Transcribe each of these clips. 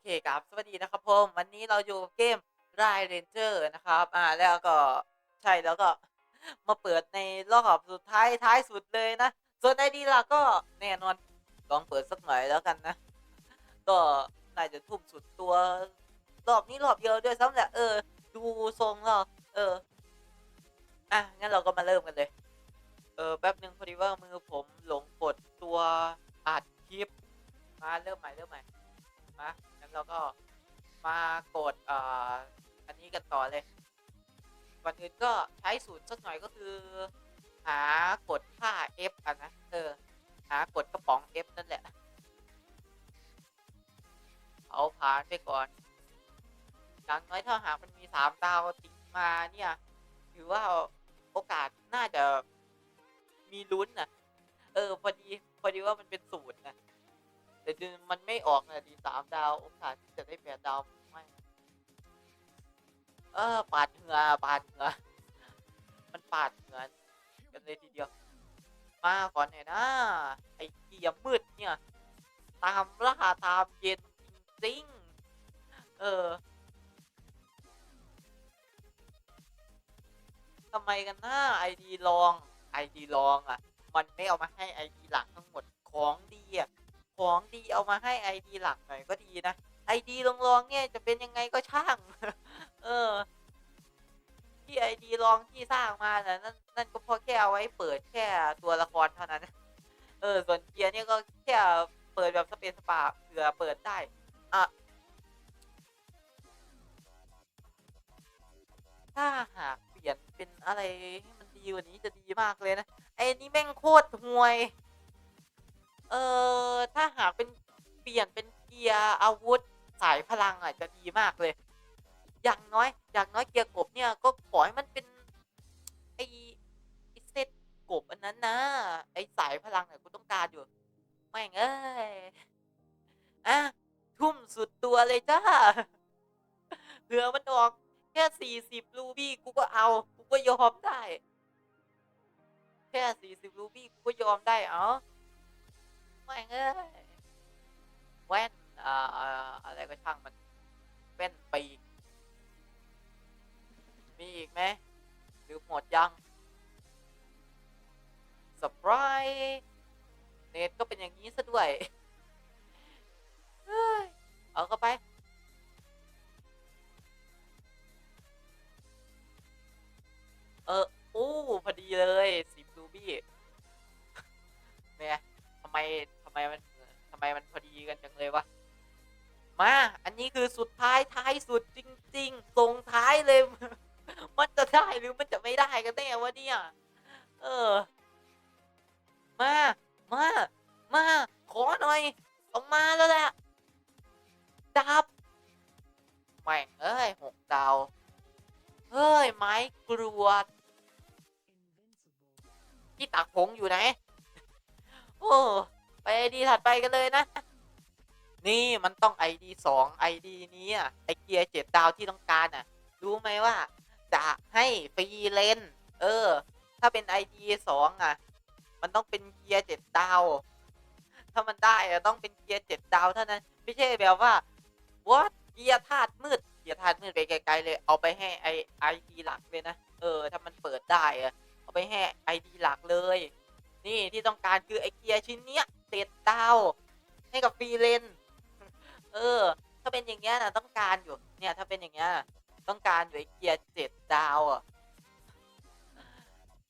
เคครับ สวัสดีนะครับผมวันนี้เราอยู่เกม r i d Ranger นะครับอ่าแล้วก็ใช่แล้วก็มาเปิดในรอบสุดท้ายท้ายสุดเลยนะ ส่วนไอดีล่ะก็แน่นอนลองเปิดสักหน่อยแล้วกันนะ ก็น่าจะทุ่มสุดตัวรอบนี้รอบเดียวด้วยซ้ำแหละเออ ดูทรงแล้วเอออะงั้นเราก็มาเริ่มกันเลย เออแป๊บหนึ่งพอดีว่ามือผมหลงกดตัวอัดคลิปมาเริ่มใหม่เริ่มใหม่มา งั้นเราก็มากดออันนี้กันต่อเลยก่อนอื่นก็ใช้สูตรสักหน่อยก็คือ หากดค่า F อะนะเออหากดกระป๋อง F นั่นแหละเอาผ่านไปก่อนอย่างน้อยถ้าหากมันมีสามดาวติดมาเนี่ยถือว่าโอกาสน่าจะมีลุ้นนะเออพอดีพอดีว่ามันเป็นสูตรนะ แต่ดูมันไม่ออกนะดีสามดาวโอกาสที่จะได้แปดดาวไม่เออปาดเหงือปาดเหงือมันปาดเหงือกันเลยทีเดียว มาก่อนเนี่ยนะไอ้เกียมืดเนี่ย ตามล่าตามเย็นจริงเออทำไมกันนะไอดีลองไอดีลองอะ มันไม่เอามาให้ไอดีหลักทั้งหมดของดีอะ ของดีเอามาให้ไอดีหลักหน่อยก็ดีนะไอดีลองๆเนี่ยจะเป็นยังไงก็ช่าง เออ ที่ไอดีลองที่สร้างมาน่ะนั่นนั่นก็พราะแค่เอาไว้เปิดแค่ตัวละครเท่านั้น เออ ส่วนเกียร์เนี่ยก็แค่เปิดแบบสเปซสปาเผื่อเปิดได้อะถ้าหากเปลี่ยนเป็นอะไรให้มันดีกว่านี้จะดีมากเลยนะ ไอ้นี่แม่งโคตรห่วย เออ ถ้าหากเป็นเปลี่ยนเป็นเกียร์อาวุธสายพลังอะจะดีมากเลย อย่างน้อย อย่างน้อยเกียร์กบเนี่ยก็ขอให้มันเป็นไอไอเซตกบอันนั้นนะไอสายพลังเนี่ยกูต้องการอยู่แม่งเอ้ยอะทุ่มสุดตัวเลยจ้าเผื่อมันออกแค่สี่สิบรูบี้กูก็เอา กูก็ยอมได้ แค่สี่สิบรูบี้กูก็ยอมได้ เอ้า ม่งเอ้ยแว่นอ่าอะไรก็ช่างมันแว่นปีกมีอีกไหมหรือหมดยังสปายเน็ตก็เป็นอย่างนี้ซะด้วย สุดจริง ๆ ส่งท้ายเลย มันจะได้หรือมันจะไม่ได้กันแน่วะเนี่ย เออ มา มา มา ขอหน่อยต้องมาแล้วแหละดับแม่งเอ้ยหกดาว เฮ้ย ไม้กรวดที่ตักผงอยู่ไหน โอ้ ไปดีถัดไปกันเลยนะ นี่มันต้อง ID สอง ID นี้อะไอเกียร์เจ็ดดาวที่ต้องการอะ รู้ไหมว่า จะให้ฟรีเลนเออ ถ้าเป็น ID สองอะ มันต้องเป็นเกียร์เจ็ดดาว ถ้ามันได้อะต้องเป็นเกียร์เจ็ดดาวเท่านั้น ไม่ใช่แบบว่าวัดเกียร์ธาตุมืดเกียร์ธาตุมืดไปไกลๆเลย เอาไปให้ไอไอดีหลักเลยนะ เออ ถ้ามันเปิดได้อะเอาไปให้ไอดีหลักเลย นี่ที่ต้องการคือไอเกียร์ชิ้นเนี้ยเจ็ดดาวให้กับฟรีเลน เออ ถ้าเป็นอย่างเงี้ยนะต้องการอยู่ เนี่ยถ้าเป็นอย่างเงี้ยต้องการอยู่ไอเกียร์เจ็ดดาวอะ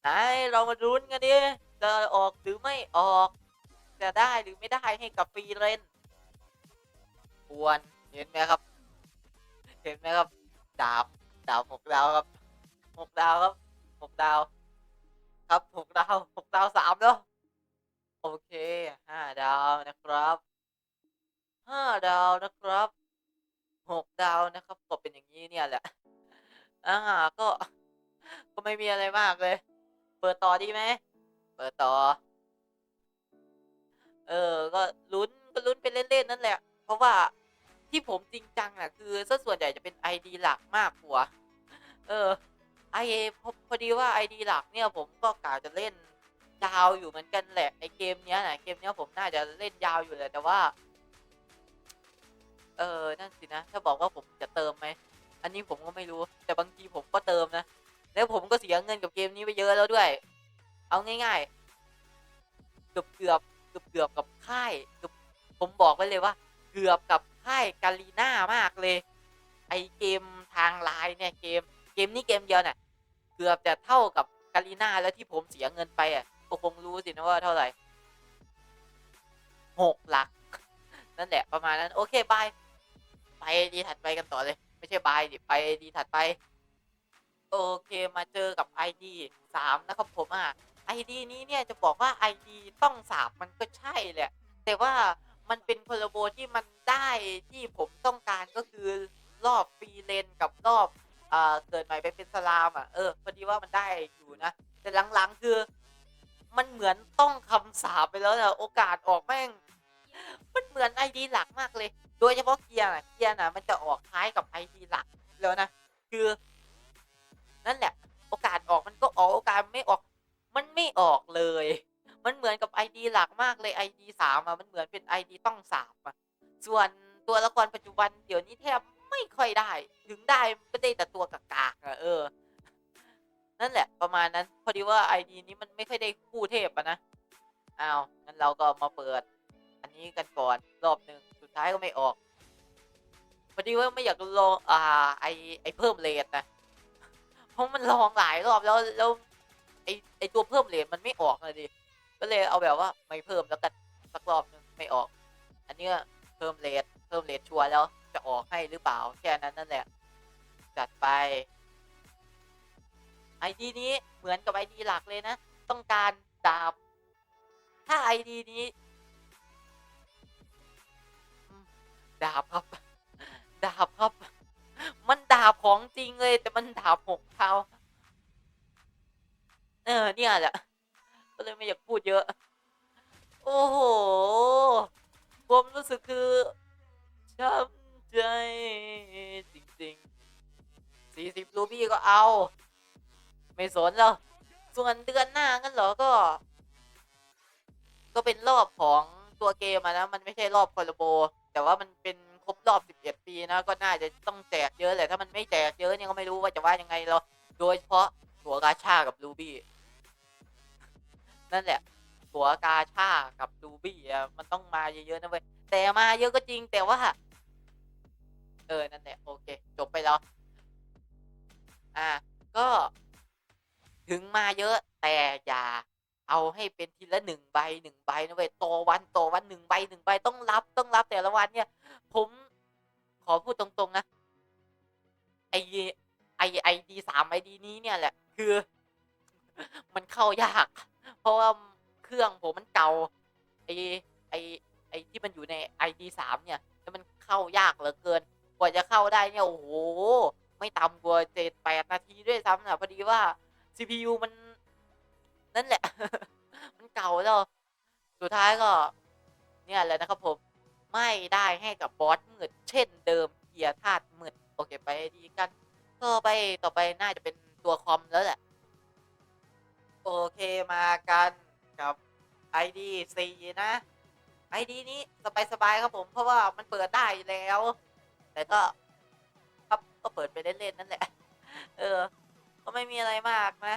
ไหนเรามาลุ้นกันดิจะออกหรือไม่ออก จะได้หรือไม่ได้ให้กับฟรีเลนควรเห็นไหมครับ เห็นไหมครับดาบดาบหกดาวครับหกดาวครับหกดาว ครับหกดาวหกดาวสามแล้วโอเคห้าดาวนะครับ ห้าดาวนะครับหกดาวนะครับก็เป็นอย่างนี้เนี่ยแหละอ่าก็ ก็ไม่มีอะไรมากเลย เปิดต่อดีไหมเปิดต่อ เออ ก็ลุ้นก็ลุ้นไปเล่นๆนั่นแหละ เพราะว่าที่ผมจริงจังอะคือซะส่วนใหญ่จะเป็น ID หลักมากกว่าเออไอพอพอดีว่า ID หลักเนี่ยผมก็กะจะเล่นยาวอยู่เหมือนกันแหละไอเกมเนี้ยนะเกมเนี้ยผมน่าจะเล่นยาวอยู่เลยแต่ว่า เออนั่นสินะ ถ้าบอกว่าผมจะเติมไหม อันนี้ผมก็ไม่รู้ แต่บางทีผมก็เติมนะ แล้วผมก็เสียเงินกับเกมนี้ไปเยอะแล้วด้วย เอาง่ายๆ เกือบเกือบเกือบเกือบกับค่ายเกือบผมบอกไว้เลยว่า เกือบกับค่ายกาลีน่ามากเลย ไอเกมทางไลน์เนี่ยเกม เกมนี้เกมเดียวเนี่ยเกือบจะเท่ากับกาลีน่าแล้วที่ผมเสียเงินไปอะก็คงรู้สินะว่าเท่าไหร่หกหลัก นั่นแหละประมาณนั้น โอเค บาย ไปดีถัดไปกันต่อเลย ไม่ใช่บายดิไปดีถัดไป โอเคมาเจอกับ ID สามนะครับผมอะ ID นี้เนี่ยจะบอกว่า ID ต้องสามมันก็ใช่แหละ แต่ว่ามันเป็นคอลโบที่มันได้ที่ผมต้องการก็คือรอบฟรีเลนกับรอบเอ่อเกิดใหม่ไปเป็นสลามอะเออพอดีว่ามันได้อยู่นะ แต่หลังๆคือ มันเหมือนต้องคำสาปไปแล้วนะโอกาสออกแม่ง มันเหมือนไอดีหลักมากเลย โดยเฉพาะเกียร์นะเกียร์น่ะมันจะออกคล้ายกับไอดีหลักแล้วนะ คือ นั่นแหละ โอกาสออกมันก็ออกโอกาสไม่ออก มันไม่ออกเลย มันเหมือนกับไอดีหลักมากเลยไอดีสามอะมันเหมือนเป็นไอดีต้องสามอะส่วนตัวละครปัจจุบันเดี๋ยวนี้แทบไม่ค่อยได้ ถึงได้ก็ได้แต่ตัวกากๆอะเออ นั่นแหละ ประมาณนั้น พอดีว่าไอดีนี้มันไม่ค่อยได้คู่เทพอะนะอ้าวงั้นเราก็มาเปิด อันนี้กันก่อนรอบหนึ่ง ท้ายก็ไม่ออกพอดีว่าไม่อยากลองอ่าไอไอเพิ่มเลทนะเพราะมันลองหลายรอบแล้วแล้วไอไอตัวเพิ่มเลทมันไม่ออกเลยดิก็เลยเอาแบบว่าไม่เพิ่มแล้วกันสักรอบหนึงไม่ออก อันเนี้ยเพิ่มเลทเพิ่มเลทชัวร์แล้วจะออกให้หรือเปล่าแค่นั้นนั่นแหละ จัดไปไอดีนี้เหมือนกับไอดีหลักเลยนะ ต้องการดาบ ถ้าไอดีนี้ ดาบครับ ดาบครับ มันดาบของจริงเลย แต่มันดาบหกเท้าเออเนี่ยแหละก็เลยไม่อยากพูดเยอะ โอ้โหความรู้สึกคือช้ำใจจริงๆสี่สิบรูบี้ก็เอา ไม่สนแล้ว ส่วนเดือนหน้างั้นเหรอก็ ก็เป็นรอบของตัวเกมนะ มันไม่ใช่รอบคอลลโบ แต่ว่ามันเป็นครบรอบ 11 ปีนะ ก็น่าจะต้องแจกเยอะแหละถ้ามันไม่แจกเยอะเนี่ยก็ไม่รู้ว่าจะว่ายังไงหรอโดยเฉพาะตัวกาชากับรูบี้นั่นแหละตัวกาชากับรูบี้อะมันต้องมาเยอะๆนะเว้ยแต่มาเยอะก็จริงแต่ว่า เออนั่นแหละโอเค จบไปแล้ว อ่าก็ ถึงมาเยอะแต่อย่า เอาให้เป็นทีละหนึ่งใบหนึ่งใบนะเว้ยต่อวันต่อวันหนึ่งใบหนึ่งใบต้องรับต้องรับแต่ละวันเนี่ย ผมขอพูดตรงๆนะไอไอไอดีสามไอดีนี้เนี่ยแหละ คือ มันเข้ายาก เพราะว่าเครื่องผมมันเก่าไอไอไอที่มันอยู่ในไอดีสามเนี่ยแล้วมันเข้ายากเหลือเกิน กว่าจะเข้าได้เนี่ยโอ้โหไม่ต่ำกว่าเจ็ดแปดนาทีด้วยซ้ำนะพอดีว่า CPU มัน นั่นแหละ มันเก่าแล้ว สุดท้ายก็ เนี่ยแหละนะครับผม ไม่ได้ให้กับบอสมืดเช่นเดิมเกียร์ธาตุมืดโอเคไปดีกันต่อไปต่อไปน่าจะเป็นตัวคอมแล้วแหละ โอเคมากันกับ ID 4นะ ID นี้สบายๆครับผม เพราะว่ามันเปิดได้แล้ว แต่ก็ครับก็เปิดไปเล่นๆนั่นแหละ เออ ก็ไม่มีอะไรมากนะ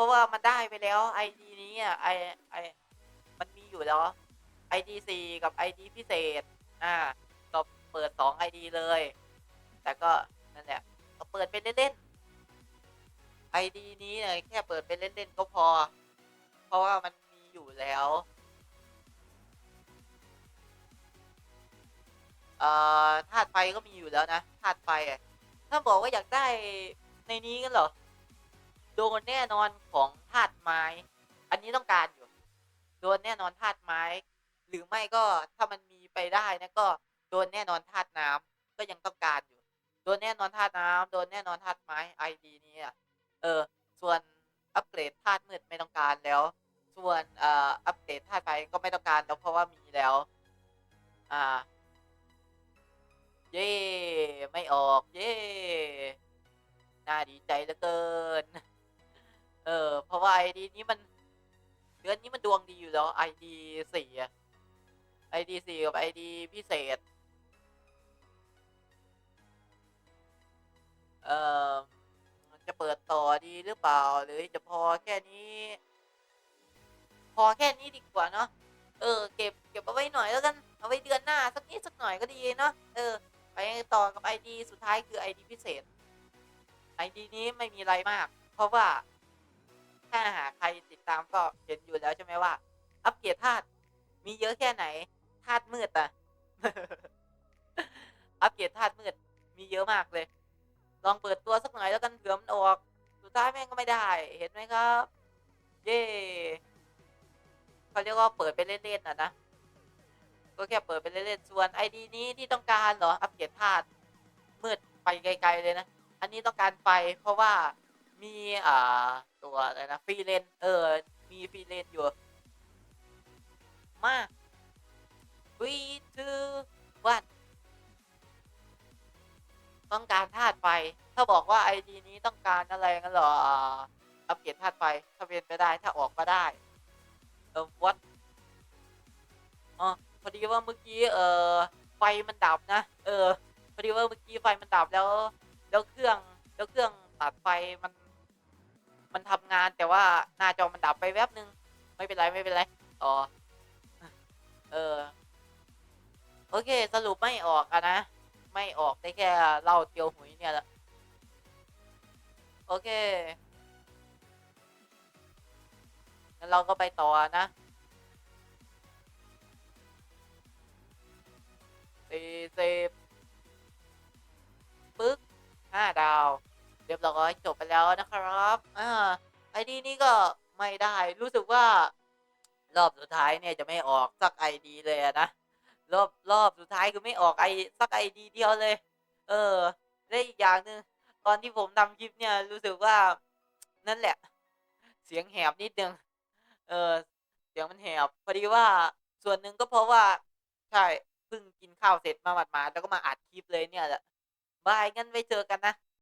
ราะว่ามันได้ไปแล้ว ID นี้อะไอไอมันมีอยู่แล้ว ID 4กับ ID พิเศษ อ่าก็เปิด2 ID เลย แต่ก็นั่นแหละก็เปิดไปเล่นๆ ID นี้เนี่ยแค่เปิดไปเล่นๆก็พอ เพราะว่ามันมีอยู่แล้วเอ่อธาตุไฟก็มีอยู่แล้วนะธาตุไฟอะถ้าบอกว่าอยากได้ในนี้กันเหรอ ดนแน่นอนของธาตุไม้ อันนี้ต้องการอยู่ โดนแน่นอนธาตุไม้ หรือไม่ก็ถ้ามันมีไปได้นะก็โดนแน่นอนธาตุน้ำก็ยังต้องการอยู่ โดนแน่นอนธาตุน้ำโดนแน่นอนธาตุไม้ไอดีนี้อะเออ ส่วนอัปเกรดธาตุมืดไม่ต้องการแล้ว ส่วนเอ่ออัปเกรดธาตุไฟก็ไม่ต้องการแล้วเพราะว่ามีแล้ว อ่า เย่ไม่ออก เย่น่าดีใจเหลือเกิน เออ เพราะว่าไอดีนี้มัน เดือนนี้มันดวงดีอยู่แล้วไอดีสี่ไอดีสี่กับไอดีพิเศษ เออจะเปิดต่อดีหรือเปล่า หรือจะพอแค่นี้ พอแค่นี้ดีกว่าเนาะเออ เก็บเก็บเอาไว้หน่อยแล้วกัน เอาไว้เดือนหน้า สักนิดสักหน่อยก็ดีเนาะเออ ไปต่อกับไอดีสุดท้ายคือไอดีพิเศษไอดีนี้ไม่มีอะไรมาก เพราะว่า ถ้าหากใครติดตามก็เห็นอยู่แล้วใช่ไหมว่า อัปเกรดธาตุมีเยอะแค่ไหนธาตุมืดอะอัปเกรดธาตุมืดมีเยอะมากเลย ลองเปิดตัวสักหน่อยแล้วกันเผื่อมันออก สุดท้ายแม่งก็ไม่ได้ เห็นไหมครับ เย่เขาเรียกว่าเปิดไปเล่นๆอะนะก็แค่เปิดไปเล่นๆส่วน ID นี้ที่ต้องการเหรอ อัปเกรดธาตุมืดไปไกล ๆ เลยนะ อันนี้ต้องการไฟเพราะว่ามีอ่า ตัวอะไรนะฟรีเลนเออ มีฟรีเลนอยู่ มา three two one ต้องการธาตุไฟ ถ้าบอกว่า ID นี้ต้องการอะไรกันเหรออัปเกรดธาตุไฟ ถ้าเป็นไปได้ถ้าออกก็ได้ เออ what อ๋อพอดีว่าเมื่อกี้เออไฟมันดับนะ เออพอดีว่าเมื่อกี้ไฟมันดับแล้ว แล้วเครื่องแล้วเครื่องตัดไฟมัน มันทำงานแต่ว่าหน้าจอมันดับไปแวบนึง ไม่เป็นไรไม่เป็นไรอ๋อเออ โอเค สรุปไม่ออกอะนะ ไม่ออกได้แค่เล่าเตียวหุยเนี่ยแหละ โอเคงั้นเราก็ไปต่อนะสี่สิบปึ๊กห้าดาว เรียบร้อยจบไปแล้วนะครับอ่าไอดีนี้ก็ไม่ได้รู้สึกว่ารอบสุดท้ายเนี่ยจะไม่ออกสักไอดีเลยนะรอบรอบสุดท้ายคือไม่ออกไอสักไอดีเดียวเลย เออและอีกอย่างหนึ่งตอนที่ผมทำคลิปเนี่ยรู้สึกว่านั่นแหละ เสียงแหบนิดนึงเออเสียงมันแหบพอดีว่าส่วนหนึ่งก็เพราะว่าใช่เพิ่งกินข้าวเสร็จมาหมาดๆแล้วก็มาอัดคลิปเลยเนี่ยแหละบายงั้นไว้เจอกันนะ